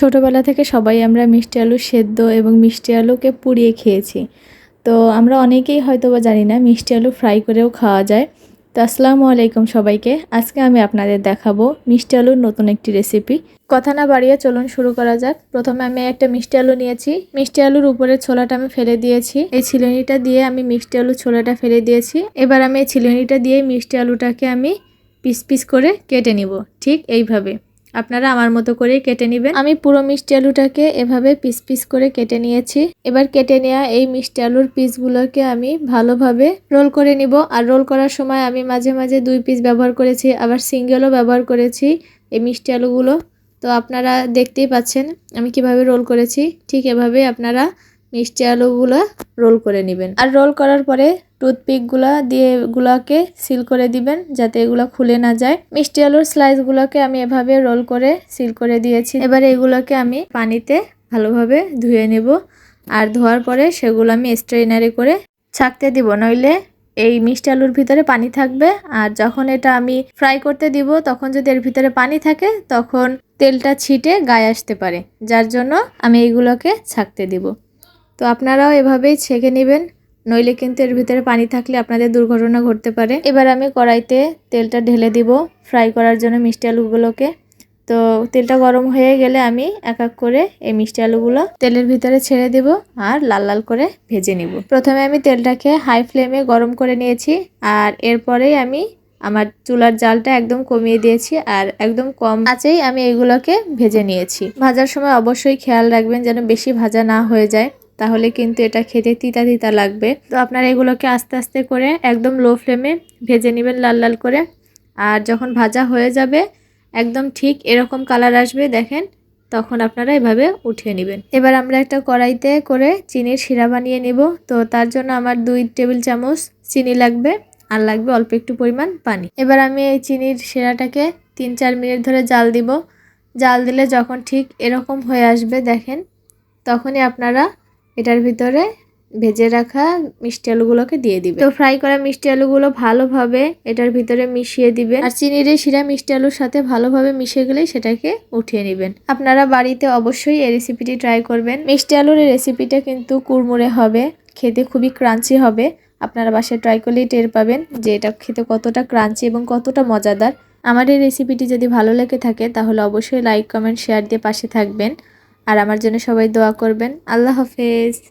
ছোটোবেলা থেকে সবাই আমরা মিষ্টি আলু সেদ্ধ এবং মিষ্টি আলুকে পুড়িয়ে খেয়েছি। তো আমরা অনেকেই হয়তো বা জানি না মিষ্টি আলু ফ্রাই করেও খাওয়া যায়। তো আসসালামু আলাইকুম সবাইকে। আজকে আমি আপনাদের দেখাবো মিষ্টি আলুর নতুন একটি রেসিপি। কথা না বাড়িয়ে চলুন শুরু করা যাক। প্রথমে আমি একটা মিষ্টি আলু নিয়েছি। মিষ্টি আলুর উপরে ছোলাটা আমি ফেলে দিয়েছি। এই ছিলনিটা দিয়ে আমি মিষ্টি আলুর ছোলাটা ফেলে দিয়েছি। এবার আমি এই ছিলনিটা দিয়ে মিষ্টি আলুটাকে আমি পিস পিস করে কেটে নিব। ঠিক এইভাবে। আপনারা আমার মতো করে কেটে নেবেন। আমি পুরো মিষ্টি আলুটাকে এভাবে পিস পিস করে কেটে নিয়েছি। এবার কেটে নেওয়া এই মিষ্টি আলুর পিসগুলোকে আমি ভালোভাবে রোল করে নিব। আর রোল করার সময় আমি মাঝে মাঝে দুই পিস ব্যবহার করেছি, আবার সিঙ্গেলও ব্যবহার করেছি এই মিষ্টি আলুগুলো। তো আপনারা দেখতেই পাচ্ছেন আমি কীভাবে রোল করেছি। ঠিক এভাবে আপনারা মিষ্টি আলুগুলো রোল করে নেবেন। আর রোল করার পরে টুথপিকগুলা দিয়ে এগুলাকে সিল করে দিবেন যাতে এগুলো খুলে না যায়। মিষ্টি আলুর স্লাইসগুলোকে আমি এভাবে রোল করে সিল করে দিয়েছি। এবার এগুলোকে আমি পানিতে ভালোভাবে ধুয়ে নেব। আর ধোয়ার পরে সেগুলো আমি স্ট্রেনারে করে ছাকতে দিব। নইলে এই মিষ্টি আলুর ভিতরে পানি থাকবে। আর যখন এটা আমি ফ্রাই করতে দিব, তখন যদি এর ভিতরে পানি থাকে, তখন তেলটা ছিটে গায়ে আসতে পারে। যার জন্য আমি এইগুলোকে ছাকতে দিব। তো আপনারাও এভাবেই ছেঁকে নেবেন। নইলে কিন্তু এর ভিতরে পানি থাকলে আপনাদের দুর্ঘটনা ঘটতে পারে। এবার আমি কড়াইতে তেলটা ঢেলে দিব ফ্রাই করার জন্য মিষ্টি আলুগুলোকে। তো তেলটা গরম হয়ে গেলে আমি এক এক করে এই মিষ্টি আলুগুলো তেলের ভিতরে ছেড়ে দেব আর লাল লাল করে ভেজে নিব। প্রথমে আমি তেলটাকে হাই ফ্লেমে গরম করে নিয়েছি আর এরপরেই আমি আমার চুলার জালটা একদম কমিয়ে দিয়েছি আর একদম কম আছেই আমি এগুলোকে ভেজে নিয়েছি। ভাজার সময় অবশ্যই খেয়াল রাখবেন যেন বেশি ভাজা না হয়ে যায়। তাহলে কিন্তু এটা খেতে তিতা তিতা লাগবে। তো আপনারা এগুলোকে আস্তে আস্তে করে একদম লো ফ্লেমে ভেজে নেবেন লাল লাল করে। আর যখন ভাজা হয়ে যাবে, একদম ঠিক এরকম কালার আসবে, দেখেন, তখন আপনারা এভাবে উঠিয়ে নেবেন। এবার আমরা একটা কড়াইতে করে চিনির শিরা বানিয়ে নেব। তো তার জন্য আমার দুই টেবিল চামচ চিনি লাগবে আর লাগবে অল্প একটু পরিমাণ পানি। এবার আমি এই চিনির শিরাটাকে তিন চার মিনিট ধরে জাল দিব। জাল দিলে যখন ঠিক এরকম হয়ে আসবে, দেখেন, তখনই আপনারা এটার ভিতরে ভেজে রাখা মিষ্টি আলুগুলোকে দিয়ে দিবে। তো ফ্রাই করা মিষ্টি আলুগুলো ভালোভাবে এটার ভিতরে মিশিয়ে দিবে আর চিনির শিরা মিষ্টি আলুর সাথে ভালোভাবে মিশে গেলেই সেটাকে উঠিয়ে নেবেন। আপনারা বাড়িতে অবশ্যই এই রেসিপিটি ট্রাই করবেন। মিষ্টি আলুর রেসিপিটা কিন্তু কুড়মুড়ে হবে, খেতে খুবই ক্রাঞ্চি হবে। আপনারা বাসায় ট্রাই করলেই টের পাবেন যে এটা খেতে কতটা ক্রাঞ্চি এবং কতটা মজাদার। আমার এই রেসিপিটি যদি ভালো লেগে থাকে, তাহলে অবশ্যই লাইক কমেন্ট শেয়ার দিয়ে পাশে থাকবেন। আর আমার জন্য সবাই দোয়া করবেন। আল্লাহ হাফেজ।